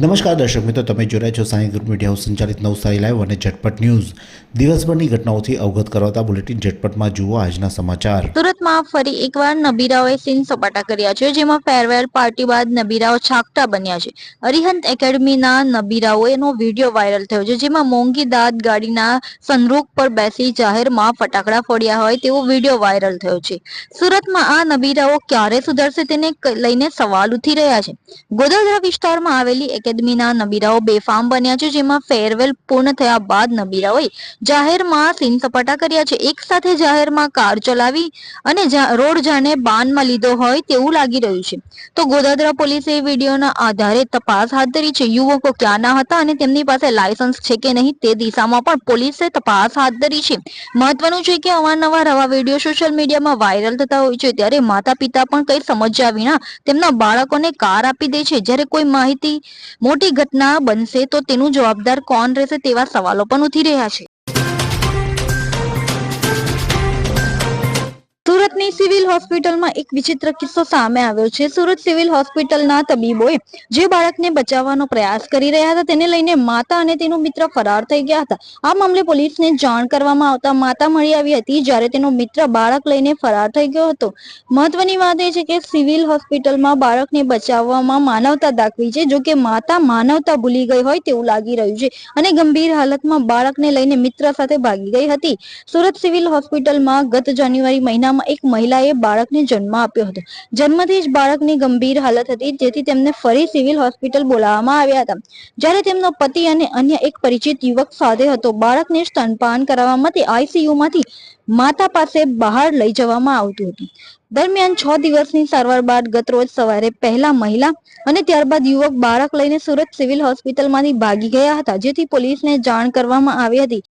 નમસ્કાર દર્શક મિત્રો, તમે જોઈ રહ્યા છો સાંઈ ગ્રુપ મીડિયા સંચાલિત નવસારી લાઈવ અને ઝટપટ ન્યૂઝ. દિવસભરની ઘટનાઓથી અવગત કરાવતા બુલેટિન ઝટપટમાં જુઓ આજના સમાચાર. સુરતમાં ફરી એકવાર નબીરાઓએ સીન સપાટા કર્યા છે, જેમાં ફેરવેલ પાર્ટી બાદ નબીરાઓ છાકટા બન્યા છે. અરિહંત એકેડમીના નબીરાઓએનો વીડિયો વાયરલ થયો છે, જેમાં મોંઘી દાદ ગાડીના સનરૂફ પર બેસી જાહેરમાં ફટાકડા ફોડ્યા હોય તેવો વીડિયો વાયરલ થયો છે. સુરતમાં આ નબીરાઓ ક્યારે સુધરશે તેને લઈને સવાલ ઉઠી રહ્યા છે. ગોધરા વિસ્તારમાં આવેલી એકેડમીના નબીરાઓ બેફામ બન્યા છે, જેમાં ફેરવેલ પૂર્ણ થયા બાદ નબીરાઓએ જાહેરમાં સીન સપાટા કર્યા છે. એક સાથે જાહેરમાં કાર ચલાવી અને રોડ જાણે બાનમાં લીધો હોય તેવું લાગી રહ્યું છે. તો ગોધાદરા પોલીસે વિડીયોના આધારે તપાસ હાથ ધરી છે. યુવકો ક્યાંના હતા અને તેમની પાસે લાયસન્સ છે કે નહીં તે દિશામાં પણ પોલીસે તપાસ હાથ ધરી છે. મહત્વનું છે કે અવારનવાર આવા વીડિયો સોશિયલ મીડિયામાં વાયરલ થતા હોય છે, ત્યારે માતા પિતા પણ કંઈ સમજ્યા વિના તેમના બાળકોને કાર આપી દે છે. જ્યારે કોઈ માહિતી મોટી ઘટના બનશે તો તેનું જવાબદાર કોણ રહેશે તેવા સવાલો પણ ઉઠી રહ્યા છે. સુરતની સિવિલ હોસ્પિટલમાં એક વિચિત્ર કિસ્સો સામે આવ્યો છે. સુરત સિવિલ હોસ્પિટલના તબીબોએ જે બાળકને બચાવવાનો પ્રયાસ કરી રહ્યા હતા, તેને લઈને માતા અને તેનો મિત્ર ફરાર થઈ ગયા હતા. આ મામલે પોલીસને જાણ કરવામાં આવતા માતા મળી આવી હતી, જ્યારે તેનો મિત્ર બાળક લઈને ફરાર થઈ ગયો હતો. મહત્વની વાત એ છે કે સિવિલ હોસ્પિટલમાં બાળકને બચાવવામાં માનવતા દાખવી છે. જો કે માતા માનવતા ભૂલી ગઈ હોય તેવું લાગી રહ્યું છે અને ગંભીર હાલતમાં બાળકને લઈને મિત્ર સાથે ભાગી ગઈ હતી. સુરત સિવિલ હોસ્પિટલમાં ગત જાન્યુઆરી મહિનામાં એક મહિલાએ બાળકને જન્મ આપ્યો હતો. જન્મથી જ બાળકની ગંભીર હાલત હતી, જેથી તેમને ફરી સિવિલ હોસ્પિટલ બોલાવવામાં આવ્યા હતા. જ્યારે તેમનો પતિ અને અન્ય એક પરિચિત યુવક સાથે હતો, બાળકને સ્તનપાન કરાવવા માટે આઈસીયુમાંથી માતા પાસે બહાર લઈ જવામાં આવતું હતું. દરમિયાન છ દિવસની સારવાર બાદ ગત રોજ સવારે પહેલા મહિલા અને ત્યારબાદ યુવક બાળક લઈને સુરત સિવિલ હોસ્પિટલમાંથી ભાગી ગયા હતા, જેથી પોલીસને જાણ કરવામાં આવી હતી.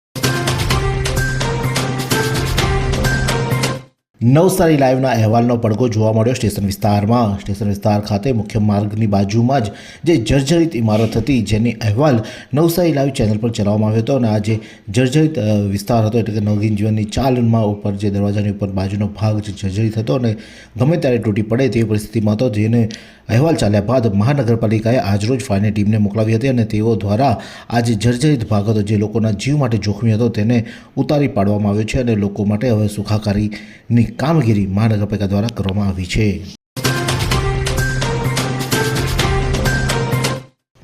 નવસારી લાઈવના અહેવાલનો પડઘો જોવા મળ્યો સ્ટેશન વિસ્તારમાં. સ્ટેશન વિસ્તાર ખાતે મુખ્ય માર્ગની બાજુમાં જ જે જર્જરિત ઇમારત હતી, જેની અહેવાલ નવસારી લાઈવ ચેનલ પર ચલાવવામાં આવ્યો હતો અને આ જે જર્જરિત વિસ્તાર હતો એટલે કે નવગીન જીવનની ચાલમાં ઉપર જે દરવાજાની ઉપર બાજુનો ભાગ જે જર્જરિત હતો અને ગમે ત્યારે તૂટી પડે તેવી પરિસ્થિતિમાં હતો, જેને અહેવાલ ચાલ્યા બાદ મહાનગરપાલિકાએ આજરોજ ફાયરની ટીમને મોકલાવી હતી અને તેઓ દ્વારા આ જે જર્જરિત ભાગ હતો, જે લોકોના જીવ માટે જોખમી હતો, તેને ઉતારી પાડવામાં આવ્યો છે અને લોકો માટે હવે સુખાકારીની કામગીરી મહાનગરપાલિકા દ્વારા કરવામાં આવી છે.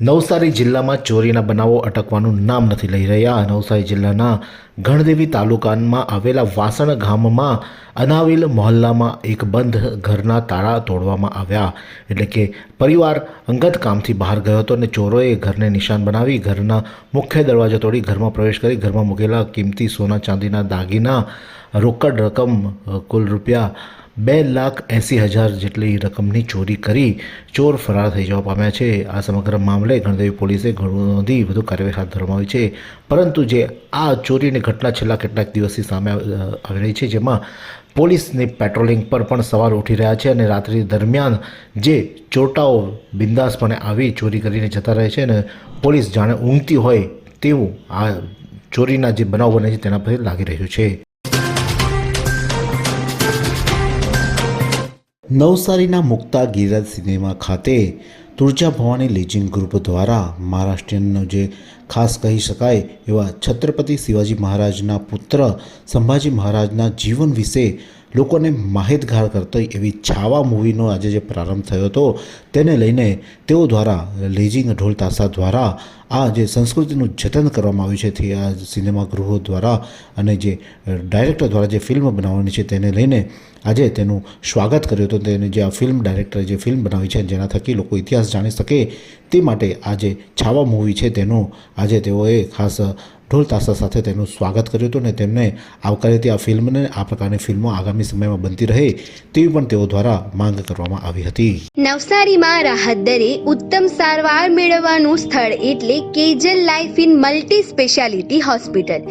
નવસારી જિલ્લામાં ચોરીના બનાવો અટકવાનું નામ નથી લઈ રહ્યા. નવસારી જિલ્લાના ગણદેવી તાલુકામાં આવેલા વાસણ ગામમાં અનાવિલ મહોલ્લામાં એક બંધ ઘરના તાળા તોડવામાં આવ્યા. એટલે કે પરિવાર અંગત કામથી બહાર ગયો હતો અને ચોરોએ ઘરને નિશાન બનાવી ઘરના મુખ્ય દરવાજો તોડી ઘરમાં પ્રવેશ કરી ઘરમાં મૂકેલા કિંમતી સોના ચાંદીના દાગીના રોકડ રકમ કુલ રૂપિયા બે લાખ એંસી હજાર જેટલી રકમની ચોરી કરી ચોર ફરાર થઈ જવા પામ્યા છે. આ સમગ્ર મામલે ગણદેવી પોલીસે ઘણું નોંધી વધુ કાર્યવાહી હાથ ધરવામાં આવી છે. પરંતુ જે આ ચોરીની ઘટના છેલ્લા કેટલાક દિવસથી સામે આવ- રહી છે, જેમાં પોલીસની પેટ્રોલિંગ પર પણ સવાલ ઉઠી રહ્યા છે અને રાત્રિ દરમિયાન જે ચોટાઓ બિંદાસપણે આવી ચોરી કરીને જતા રહે છે અને પોલીસ જાણે ઊંઘતી હોય તેવું આ ચોરીના જે બનાવ બને છે તેના પર લાગી રહ્યું છે. નવસારીના મુક્તા ગિરિરાજ સિનેમા ખાતે તુળજા ભવાની લીજિંગ ગ્રુપ દ્વારા મહારાષ્ટ્રીયનનો જે ખાસ કહી શકાય એવા છત્રપતિ શિવાજી મહારાજના પુત્ર સંભાજી મહારાજના જીવન વિશે લોકોને માહિતગાર કરતો એવી છાવા મૂવીનો આજે જે પ્રારંભ થયો હતો, તેને લઈને તેઓ દ્વારા લેજિંગ ઢોલ તાસા દ્વારા આ જે સંસ્કૃતિનું જતન કરવામાં આવ્યું છે તે આ સિનેમા ગૃહો દ્વારા અને જે ડાયરેક્ટર દ્વારા જે ફિલ્મ બનાવવાની છે તેને લઈને આજે તેનું સ્વાગત કર્યું હતું. તેને જે આ ફિલ્મ ડાયરેક્ટરે જે ફિલ્મ બનાવી છે જેના થકી લોકો ઇતિહાસ જાણી શકે તે માટે આ જે છાવા મૂવી છે તેનું આજે તેઓએ ખાસ ઢોલ તાસા સાથે તેનું સ્વાગત કર્યું હતું અને તેમને આવકારી હતી આ ફિલ્મને, આ પ્રકારની ફિલ્મો આગામી સમયમાં બનતી રહે તેવી પણ તેઓ દ્વારા માંગ કરવામાં આવી હતી. નવસારીમાં રાહત દરે ઉત્તમ સારવાર મેળવવાનું સ્થળ એટલે Kejal life in multi speciality hospital.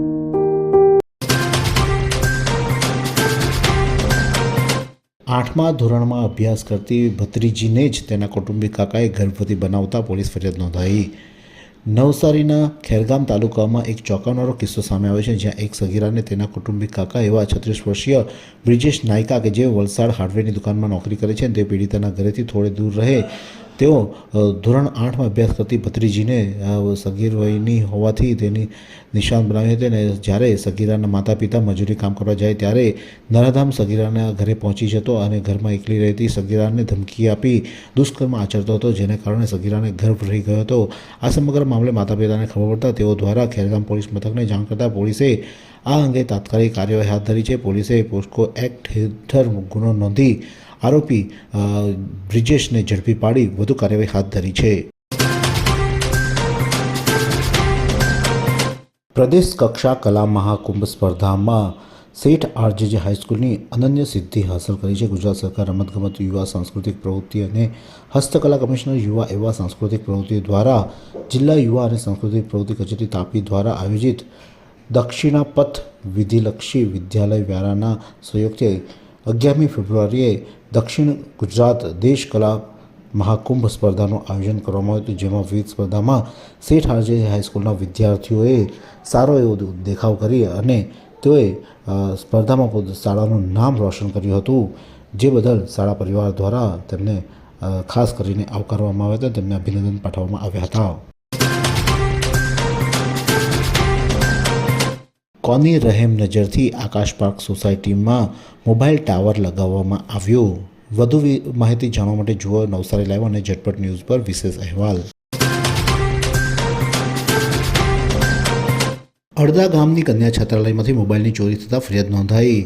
આઠમા ધોરણમાં અભ્યાસ કરતી ભત્રીજીને જ તેના કૌટુંબિક કાકાએ ગર્ભવતી બનાવતા પોલીસ ફરિયાદ નોંધાઈ. નવસારીના ખેરગામ તાલુકામાં એક ચોંકાવનારો કિસ્સો સામે આવ્યો છે, જ્યાં એક સગીરાને તેના કૌટુંબિક કાકા એવા છત્રીસ વર્ષીય બ્રિજેશ નાયકા કે જે વલસાડ હાર્ડવેરની દુકાનમાં નોકરી કરે છે તે પીડિતાના ઘરેથી થોડે દૂર રહે તેઓ ધોરણ આઠમાં અભ્યાસ કરતી ભત્રીજીને સગીર વયની હોવાથી તેની નિશાન બનાવી હતી અને જ્યારે સગીરાના માતા પિતા મજૂરી કામ કરવા જાય ત્યારે નરાધામ સગીરાના ઘરે પહોંચી જતો અને ઘરમાં એકલી રહેતી સગીરાને ધમકી આપી દુષ્કર્મ આચરતો હતો, જેને કારણે સગીરાને ગર્ભ રહી ગયો હતો. આ સમગ્ર મામલે માતા પિતાને ખબર પડતા તેઓ દ્વારા ખેરગામ પોલીસ મથકને જાણ કરતાં પોલીસે આ અંગે તાત્કાલિક કાર્યવાહી હાથ ધરી છે. પોલીસે પોસ્કો એક્ટ હેઠળ ગુનો નોંધી આરોપી બ્રિજેશને ઝડપી પાડી વધુ કાર્યવાહી હાથ ધરી છે. પ્રદેશ કક્ષા કલા મહાકુંભ સ્પર્ધામાં સેઠ આરજેજે હાઈસ્કૂલની અનન્ય સિદ્ધિ હાંસલ કરી છે. ગુજરાત સરકાર રમતગમત, યુવા, સાંસ્કૃતિક પ્રવૃત્તિ અને હસ્તકલા કમિશનર યુવા એવા સાંસ્કૃતિક પ્રવૃત્તિ દ્વારા જિલ્લા યુવા અને સાંસ્કૃતિક પ્રવૃત્તિ કચેરી તાપી દ્વારા આયોજિત દક્ષિણાપથ વિધિલક્ષી વિદ્યાલય વ્યારાના સહયોગથી અગિયારમી ફેબ્રુઆરીએ દક્ષિણ ગુજરાત દેશ કલા મહાકુંભ સ્પર્ધાનું આયોજન કરવામાં આવ્યું હતું, જેમાં વિવિધ સ્પર્ધામાં શેઠ આરજે હાઈસ્કૂલના વિદ્યાર્થીઓએ સારો એવો દેખાવ કરી અને તેઓએ સ્પર્ધામાં પોતે, શાળાનું નામ રોશન કર્યું હતું, જે બદલ શાળા પરિવાર દ્વારા તેમને ખાસ કરીને આવકારવામાં આવ્યા હતા, તેમને અભિનંદન પાઠવવામાં આવ્યા હતા. કોની રહેમ નજરથી આકાશ પાર્ક સોસાયટીમાં મોબાઈલ ટાવર લગાવવામાં આવ્યો? વધુ માહિતી જાણવા માટે જુઓ નવસારી લાઈવ અને ઝટપટ ન્યૂઝ પર વિશેષ અહેવાલ. અડધા ગામની કન્યા છાત્રાલયમાંથી મોબાઈલની ચોરી થતાં ફરિયાદ નોંધાઈ.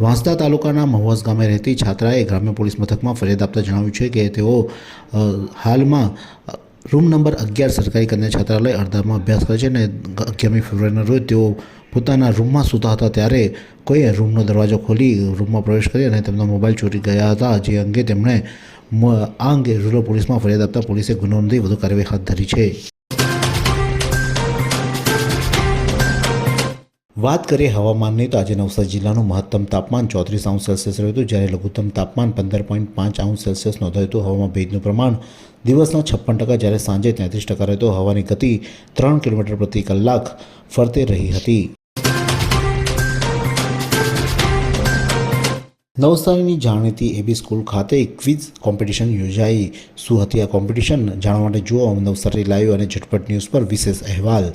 વાંસદા તાલુકાના મહુવાસ ગામે રહેતી છાત્રાએ ગ્રામ્ય પોલીસ મથકમાં ફરિયાદ આપતા જણાવ્યું છે કે તેઓ હાલમાં રૂમ નંબર અગિયાર સરકારી કન્યા છાત્રાલય અડધામાં અભ્યાસ કરે છે અને અગિયારમી ફેબ્રુઆરીના રોજ તેઓ પોતાના રૂમમાં સૂતા હતા ત્યારે કોઈએ રૂમનો દરવાજો ખોલી રૂમમાં પ્રવેશ કરી અને તેમનો મોબાઈલ ચોરી ગયા હતા, જે અંગે તેમણે આ અંગે રૂરલ પોલીસમાં ફરિયાદ આપતા પોલીસે ગુનો નોંધી વધુ કાર્યવાહી હાથ ધરી છે. વાત કરીએ હવામાનની, તો આજે નવસારી જિલ્લાનું મહત્તમ તાપમાન ચોત્રીસ અંશ સેલ્સિયસ રહ્યું હતું, જ્યારે લઘુત્તમ તાપમાન પંદર પોઈન્ટ પાંચ અંશ સેલ્સિયસ નોંધાયું હતું. હવામાં ભેજનું પ્રમાણ દિવસના છપ્પન ટકા, જ્યારે સાંજે તેત્રીસ ટકા રહેતો હવાની ગતિ ત્રણ કિલોમીટર પ્રતિ કલાક ફરતે રહી હતી. નવસારીની જાણીતી એબી સ્કૂલ ખાતે ક્વિઝ કોમ્પિટિશન યોજાઈ. શું હતી આ કોમ્પિટિશન, જાણવા માટે જુઓ, નવસારી લાઈવ અને ઝટપટ ન્યૂઝ પર વિશેષ અહેવાલ.